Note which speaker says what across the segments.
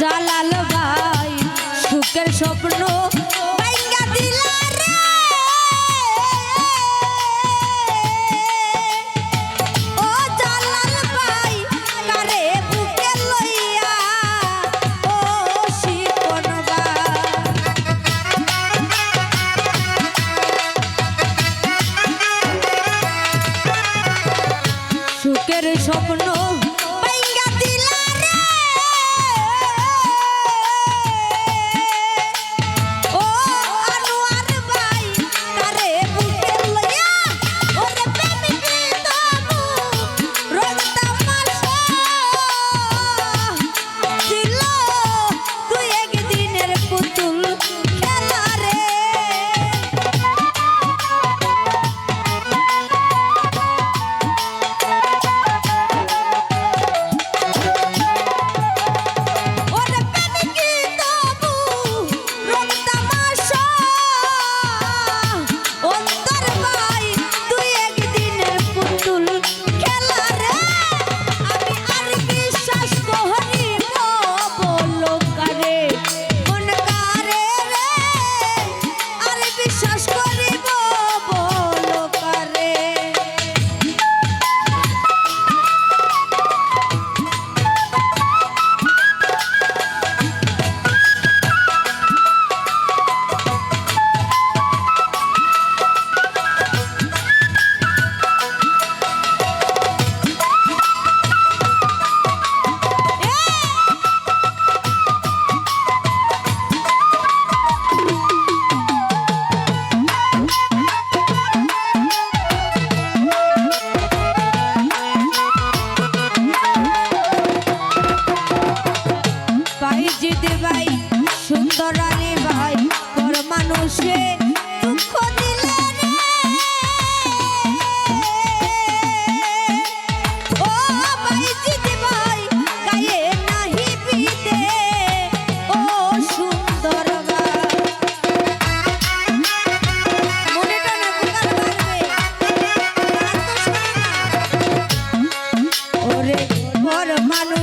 Speaker 1: জালাল ভাই সুখের স্বপ্ন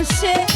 Speaker 1: mexer